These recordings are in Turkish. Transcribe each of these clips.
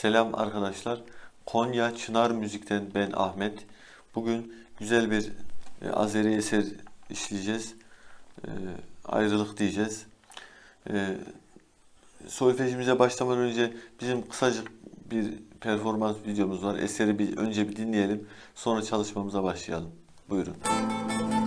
Selam arkadaşlar. Konya Çınar Müzik'ten ben Ahmet. Bugün güzel bir e, Azeri eser işleyeceğiz. E, ayrılık diyeceğiz. E, solfejimize başlamadan önce bizim kısacık bir performans videomuz var. Eseri bir önce bir dinleyelim. Sonra çalışmamıza başlayalım. Buyurun. Evet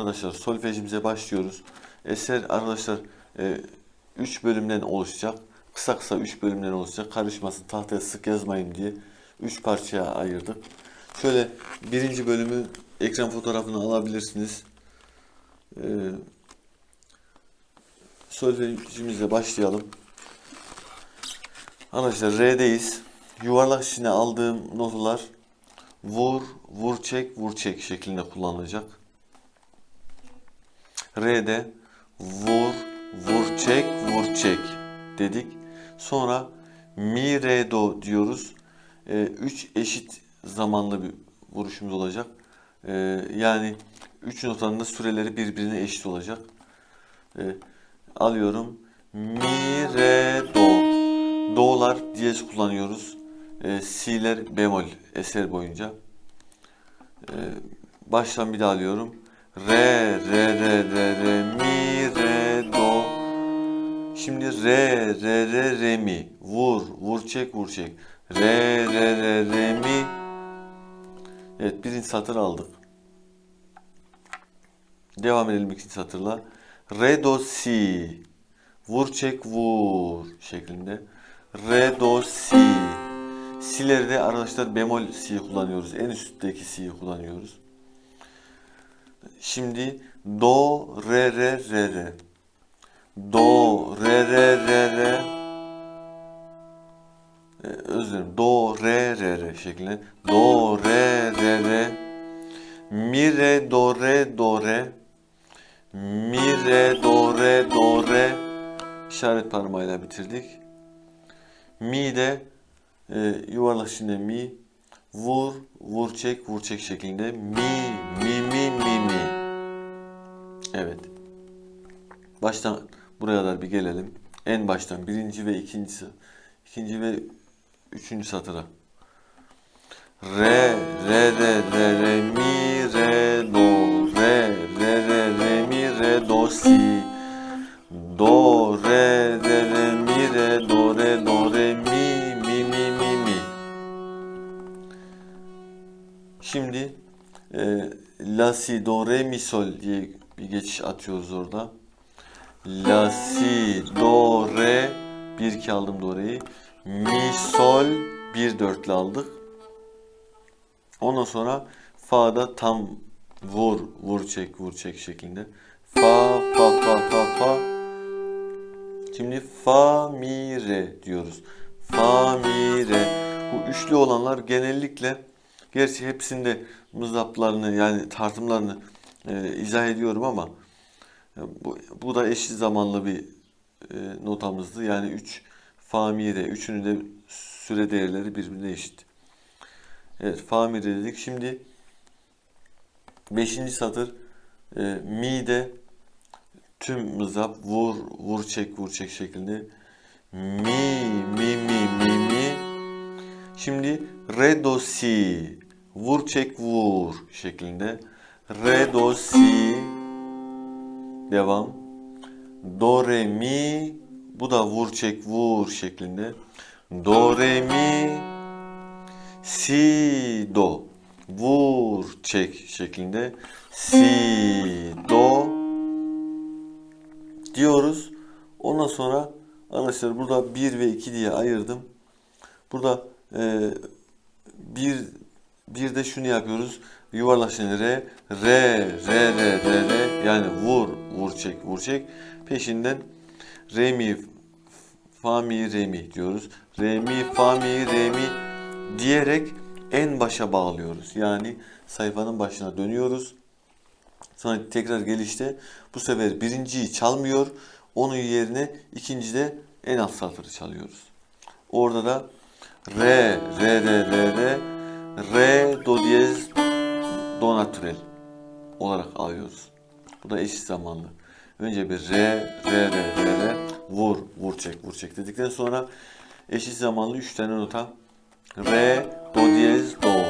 arkadaşlar solfejimize başlıyoruz. Eser arkadaşlar 3 bölümden oluşacak. Kısa kısa 3 bölümden oluşacak. Karışmasın tahtaya sık yazmayın diye 3 parçaya ayırdık. Şöyle birinci bölümü ekran fotoğrafını alabilirsiniz. E, solfejimizle başlayalım. Arkadaşlar R'deyiz. Yuvarlak içine aldığım notalar vur, vur çek, vur çek şeklinde kullanılacak. R'de vur, vur çek, vur çek dedik. Sonra mi, re, do diyoruz. 3 eşit zamanlı bir vuruşumuz olacak. Ee, yani 3 notanın da süreleri birbirine eşit olacak. Ee, alıyorum. Mi, re, do. Do'lar diyez kullanıyoruz. Ee, si'ler bemol eser boyunca. Ee, baştan bir daha alıyorum. Re, re, re, re, re, mi, re, do. Şimdi re, re, re, re, mi. Vur, vur, çek, vur, çek. Re, re, re, re, mi. Evet birinci satır aldık. Devam edelim ikinci satırla. Re, do, si. Vur, çek, vur şeklinde. Re, do, si. Si'leri de arkadaşlar bemol si kullanıyoruz. En üstteki si'yi kullanıyoruz. Şimdi do re re re re. Do re re re re. Ee, özür dilerim. Do re re re şeklinde. Do re re re. Mi re do re do re. Mi re do re do re. İşaret parmağıyla bitirdik. Mi de e, yuvarlak içinde mi. Vur, vur çek, vur çek şeklinde. Mi, mi. Evet. Baştan buraya kadar bir gelelim. En baştan birinci ve ikincisi. ikinci ve üçüncü satıra. Re, re, re, re, re, mi, re, do, re, re, re, re, mi, re, do, si, do, re, re, re, mi, re, do, re, do, re, mi, mi, mi, mi, mi. Şimdi e, la, si, do, re, mi, sol diye bir geçiş atıyoruz orada. La si do re 1 2 aldım do re'yi. Mi sol 1 4'lü aldık. Ondan sonra fa'da tam vur vur çek vur çek şeklinde. Fa fa fa fa fa. Şimdi fa mi re diyoruz. Fa mi re. Bu üçlü olanlar genellikle gerçi hepsinde mızraplarını yani tartımlarını e, izah ediyorum ama e, bu, bu da eşit zamanlı bir e, notamızdı. Yani 3 fa mi re. Üçünün de süre değerleri birbirine eşit. Evet fa mi re dedik. Şimdi 5. satır e, mi de tüm mızrap vur vur çek vur çek şeklinde mi mi mi mi mi şimdi re do si vur çek vur şeklinde re do si. Devam. Do re mi. Bu da vur çek vur şeklinde. Do re mi. Si do. Vur çek şeklinde. Si do. Diyoruz. Ondan sonra arkadaşlar burada 1 ve 2 diye ayırdım. Burada e, bir bir de şunu yapıyoruz. Yuvarlak re re re re re re yani vur vur çek vur çek peşinden re mi fa mi re mi diyoruz. Re mi fa mi re mi diyerek en başa bağlıyoruz. Yani sayfanın başına dönüyoruz. Sonra tekrar gelişte bu sefer birinciyi çalmıyor. Onun yerine ikincide en alt satırı çalıyoruz. Orada da re, re, re, re, re, re, do diyez, do natürel olarak alıyoruz. Bu da eşit zamanlı. Önce bir re, re, re, re, re, vur, vur çek, vur çek dedikten sonra eşit zamanlı 3 tane nota re, do diyez, do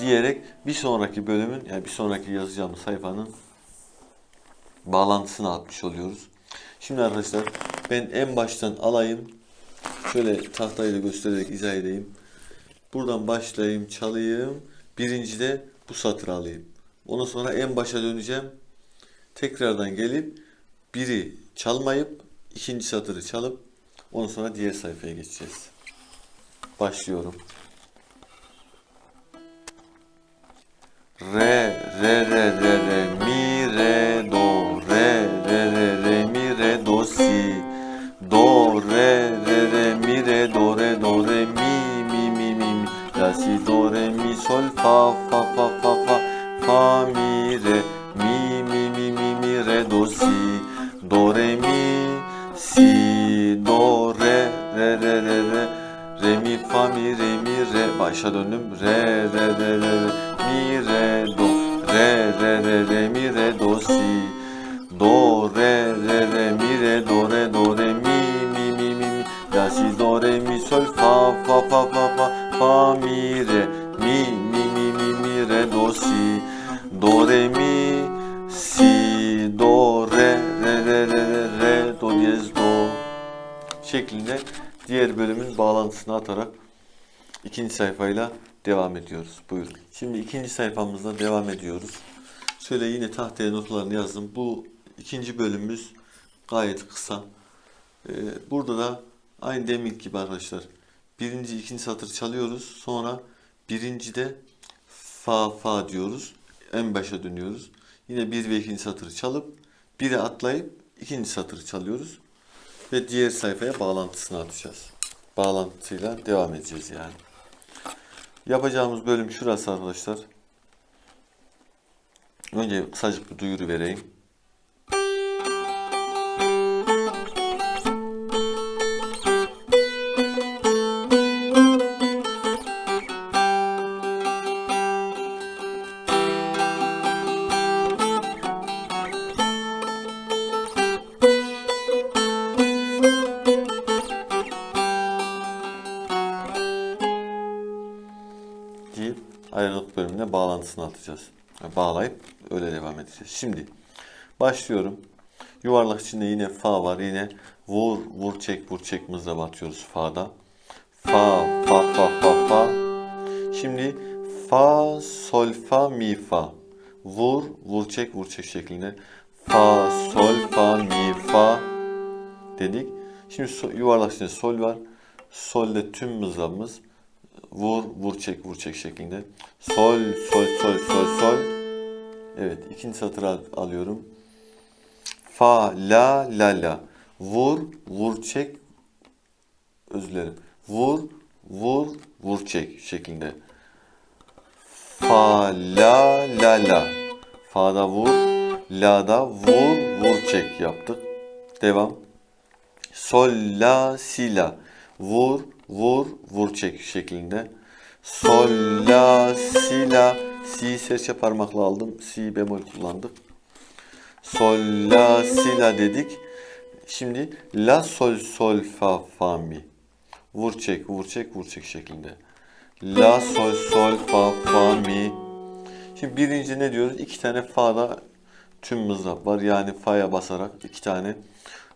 diyerek bir sonraki bölümün yani bir sonraki yazacağımız sayfanın bağlantısını atmış oluyoruz. Şimdi arkadaşlar ben en baştan alayım. Şöyle tahtayla göstererek izah edeyim. Buradan başlayayım, çalayım. Birinci de bu satırı alayım. Ondan sonra en başa döneceğim. Tekrardan gelip biri çalmayıp ikinci satırı çalıp ondan sonra diğer sayfaya geçeceğiz. Başlıyorum. Re, re, re, re, re, mi, re, do, re, re, re, re, mi, re, do, si, do, re, re, re, mi, re, do, re, do, re, mi, mi, mi, mi, la, si, do, re, mi, sol, fa, fa, fa, mi, re, mi, mi, mi, mi, mi, re, do, si, do, re, mi, si, do, re, re, re, re, re, Re mi fa mi re mi re. Başa döndüm. Re re re re re. Mi re do. Re re re re mi re do si. Do re re re mi re do re do re. Mi mi mi mi mi. La si do re mi sol fa fa fa diğer bölümün bağlantısını atarak ikinci sayfayla devam ediyoruz. Buyurun. Şimdi ikinci sayfamızda devam ediyoruz. Şöyle yine tahtaya notlarını yazdım. Bu ikinci bölümümüz gayet kısa. Ee, burada da aynı demin gibi arkadaşlar. Birinci, ikinci satır çalıyoruz. Sonra birincide fa fa diyoruz. En başa dönüyoruz. Yine bir ve ikinci satırı çalıp biri atlayıp ikinci satırı çalıyoruz ve diğer sayfaya bağlantısını atacağız. Bağlantıyla devam edeceğiz yani. Yapacağımız bölüm şurası arkadaşlar. Önce kısacık bir duyuru vereyim. Bağlantısını atacağız. Yani bağlayıp öyle devam edeceğiz. Şimdi başlıyorum. Yuvarlak içinde yine fa var. Yine vur vur çek vur çek mızraba atıyoruz fa'da. Fa fa fa fa fa. Şimdi fa sol fa mi fa. Vur, vur çek, vur çek şeklinde. Fa, sol, fa, mi, fa dedik. Şimdi yuvarlak içinde sol var. Solde tüm mızrabımız vur, vur çek, vur çek şeklinde. Sol, sol, sol, sol, sol. Evet, ikinci satırı al- alıyorum. Fa, la, la, la. Vur, vur çek, özür dilerim. Vur, vur, vur çek şeklinde. Fa, la, la, la. Fa'da vur, la'da vur, vur çek yaptık. Devam. Sol, la, si, la. Vur, vur, vur çek şeklinde. Sol, la, si, la. Si serçe parmakla aldım. Si bemol kullandık. Sol, la, si, la dedik. Şimdi la, sol, sol, fa, fa, mi. Vur çek, vur çek, vur çek şeklinde. La, sol, sol, fa, fa, mi. Şimdi birinci ne diyoruz? İki tane fa'da tüm mızrap var. Yani fa'ya basarak iki tane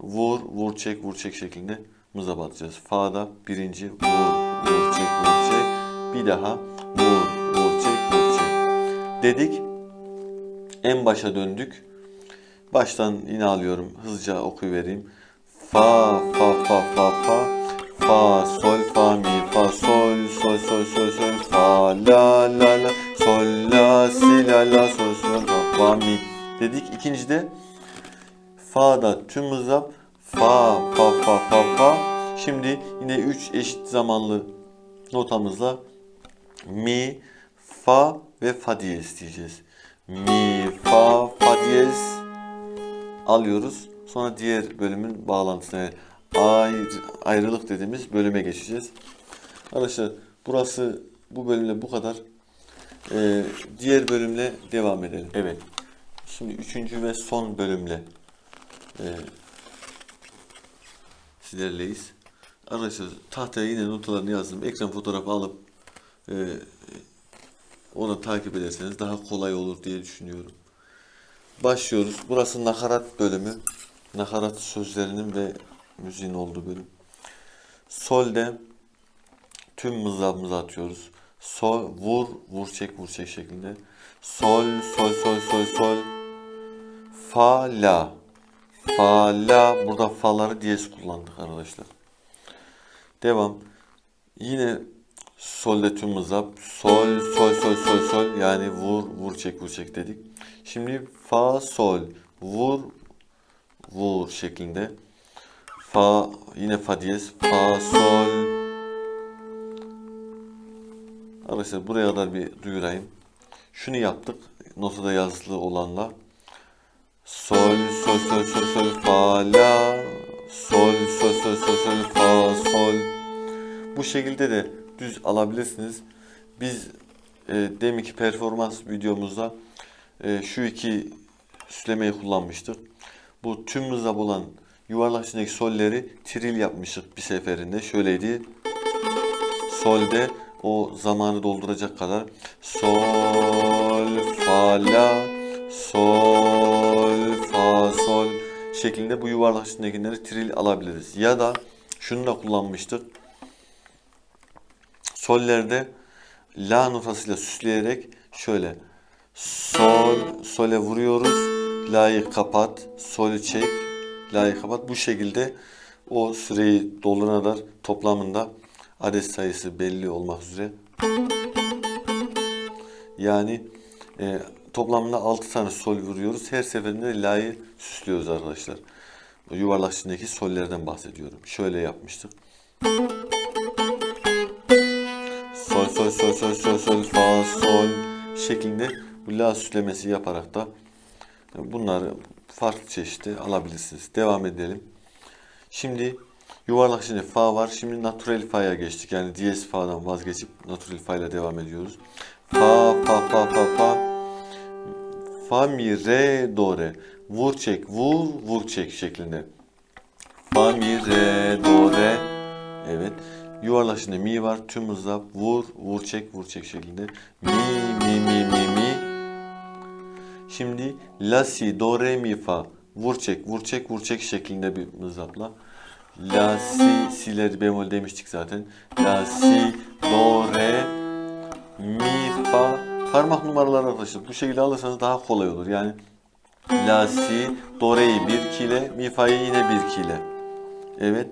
vur, vur, çek, vur, çek şeklinde mızrap atacağız. Fa'da birinci vur, vur, çek, vur, çek. Bir daha vur, vur, çek, vur, çek. Dedik. En başa döndük. Baştan yine alıyorum. Hızlıca okuyuvereyim. Fa, fa, fa, fa, fa. Fa, sol, fa, mi, fa, sol, sol, sol, sol, sol, fa, la, la, la, sol, la, si, la, la, sol, sol, fa, fa, mi. Dedik. İkincide fa'da tüm mızrap fa, fa, fa, fa, fa. Şimdi yine üç eşit zamanlı notamızla mi, fa ve fa diyez diyeceğiz. Mi, fa, fa diyez alıyoruz. Sonra diğer bölümün bağlantısına ayrı, ayrılık dediğimiz bölüme geçeceğiz. Arkadaşlar burası bu bölümle bu kadar. Ee, diğer bölümle devam edelim. Evet. Şimdi üçüncü ve son bölümle e, sizlerleyiz. Arkadaşlar tahtaya yine notalarını yazdım. Ekran fotoğrafı alıp e, onu takip ederseniz daha kolay olur diye düşünüyorum. Başlıyoruz. Burası nakarat bölümü. Nakarat sözlerinin ve müziğin olduğu bölüm. Sol'de tüm mızrabımızı atıyoruz. Sol, vur, vur çek, vur çek şeklinde. Sol, sol, sol, sol, sol. Fa, la. Fa, la. Burada fa'ları diyez kullandık arkadaşlar. Devam. Yine solde tüm mızrap. Sol, sol, sol, sol, sol. Yani vur, vur çek, vur çek dedik. Şimdi fa, sol. Vur, vur şeklinde. Fa, yine fa diyez. Fa, sol. Arkadaşlar buraya kadar bir duyurayım. Şunu yaptık. Notada yazılı olanla. Sol, sol, sol, sol, sol, fa, la. Sol, sol, sol, sol, sol, fa, sol. Bu şekilde de düz alabilirsiniz. Biz e, deminki performans videomuzda e, şu iki süslemeyi kullanmıştık. Bu tüm mızrap olan yuvarlak içindeki solleri tril yapmıştık bir seferinde. Şöyleydi. Solde o zamanı dolduracak kadar sol fa la sol sol şeklinde bu yuvarlak içindekileri tril alabiliriz. Ya da şunu da kullanmıştık. Sollerde la notasıyla süsleyerek şöyle sol sole vuruyoruz. La'yı kapat, solü çek, la'yı kapat. Bu şekilde o süreyi doldurana kadar toplamında adet sayısı belli olmak üzere. Yani e, toplamda 6 tane sol vuruyoruz. Her seferinde la'yı süslüyoruz arkadaşlar. O yuvarlak içindeki sollerden bahsediyorum. Şöyle yapmıştık. Sol sol sol sol sol sol fa sol şeklinde bu la süslemesi yaparak da bunları farklı çeşitli alabilirsiniz. Devam edelim. Şimdi yuvarlak içinde fa var. Şimdi natural fa'ya geçtik. Yani diyez fa'dan vazgeçip natural fa ile devam ediyoruz. Fa fa fa fa fa fa mi re do re vur çek vur vur çek şeklinde. Fa mi re do re evet. Yuvarlak içinde mi var. Tüm hızla vur vur çek vur çek şeklinde. Mi mi mi mi mi. Şimdi la si do re mi fa vur çek vur çek vur çek şeklinde bir mızrapla. La si sileri bemol demiştik zaten. La si do re mi fa parmak numaraları arkadaşlar bu şekilde alırsanız daha kolay olur. Yani la si do re'yi 1 kile mi fa'yı yine 1 kile. Evet.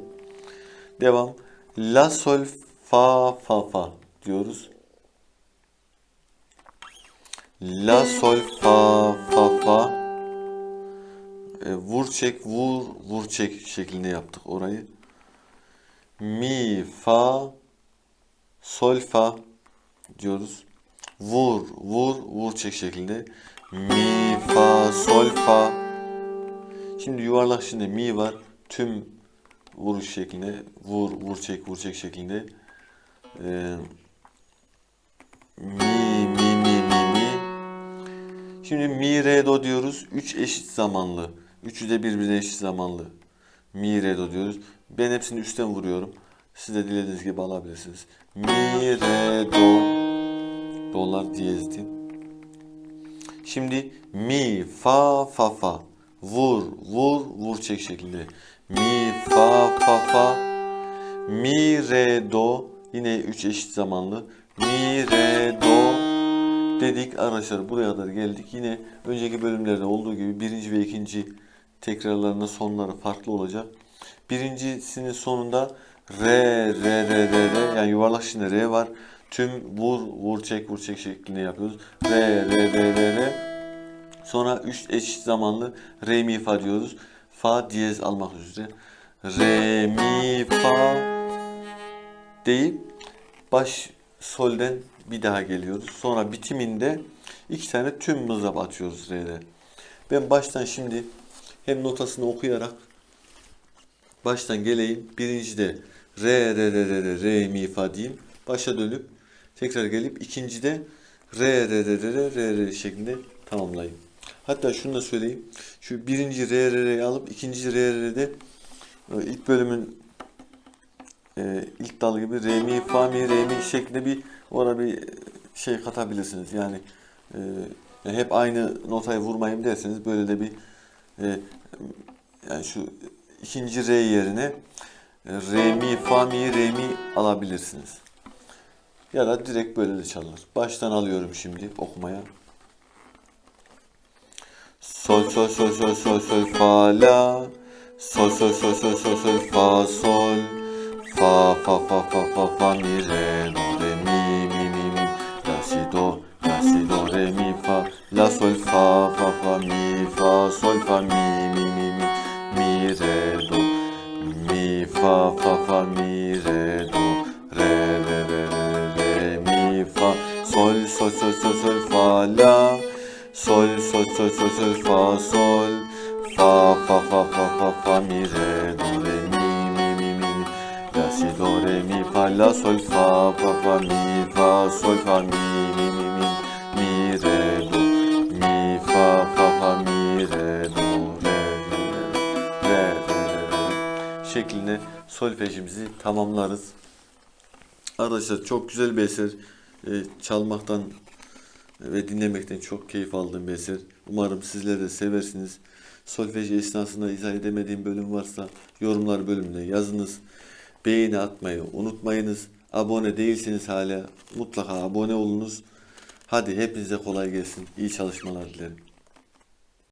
Devam. La sol fa fa fa diyoruz. La sol fa fa fa. E, vur çek vur vur çek şeklinde yaptık orayı. Mi fa sol fa diyoruz. Vur vur vur çek şeklinde. Mi fa sol fa. Şimdi yuvarlak şimdi mi var. Tüm vuruş şeklinde vur vur çek vur çek şeklinde. Ee, mi mi mi mi mi. Şimdi mi re do diyoruz. Üç eşit zamanlı. Üçü de birbirine eşit zamanlı. Mi re do diyoruz. Ben hepsini üstten vuruyorum. Siz de dilediğiniz gibi alabilirsiniz. Mi re do. Dolar diyezdi. Şimdi mi fa fa fa. Vur vur vur çek şeklinde. Mi fa fa fa. Mi re do. Yine üç eşit zamanlı. Mi re do dedik arkadaşlar buraya kadar geldik. Yine önceki bölümlerde olduğu gibi birinci ve ikinci tekrarlarının sonları farklı olacak. Birincisinin sonunda re re re re re yani yuvarlak içinde re var. Tüm vur vur çek vur çek şeklinde yapıyoruz. Re re re re re. Sonra üç eşit zamanlı re mi fa diyoruz. Fa diyez almak üzere. Re mi fa deyip baş solden bir daha geliyoruz. Sonra bitiminde iki tane tüm mızrap atıyoruz R'de. Ben baştan şimdi hem notasını okuyarak baştan geleyim. Birincide re re re re re re mi fa diyeyim. Başa dönüp tekrar gelip ikincide re re re re re re re şeklinde tamamlayayım. Hatta şunu da söyleyeyim. Şu birinci re re re'yi alıp ikinci re re'de e, ilk bölümün e, ilk dal gibi re mi fa mi re mi şeklinde bir orada bir şey katabilirsiniz. Yani e, yani hep aynı notayı vurmayayım derseniz böyle de bir e, yani şu ikinci re yerine e, re mi fa mi re mi alabilirsiniz. Ya da direkt böyle de çalar. Baştan alıyorum şimdi okumaya. Sol sol sol sol sol sol fa la. Sol sol sol sol sol sol fa sol. Fa fa fa fa fa fa mi re do re mi mi mi mi la si do la si do re mi fa la sol fa fa fa mi fa sol fa mi mi mi mi mi re do mi fa fa fa mi re do sol sol sol sol sol fa la. Sol sol sol sol sol fa sol. Fa fa fa fa fa fa mi re do re mi mi mi mi. La si do re mi fa la. Sol fa fa fa mi fa sol fa mi mi mi mi. Mi re do mi fa fa fa mi re do re re re re re şeklinde solfejimizi tamamlarız. Arkadaşlar çok güzel bir eser. Ee, çalmaktan ve dinlemekten çok keyif aldığım bir eser. Umarım sizler de seversiniz. Solfej esnasında izah edemediğim bölüm varsa yorumlar bölümüne yazınız. Beğeni atmayı unutmayınız. Abone değilseniz hala mutlaka abone olunuz. Hadi hepinize kolay gelsin. İyi çalışmalar dilerim.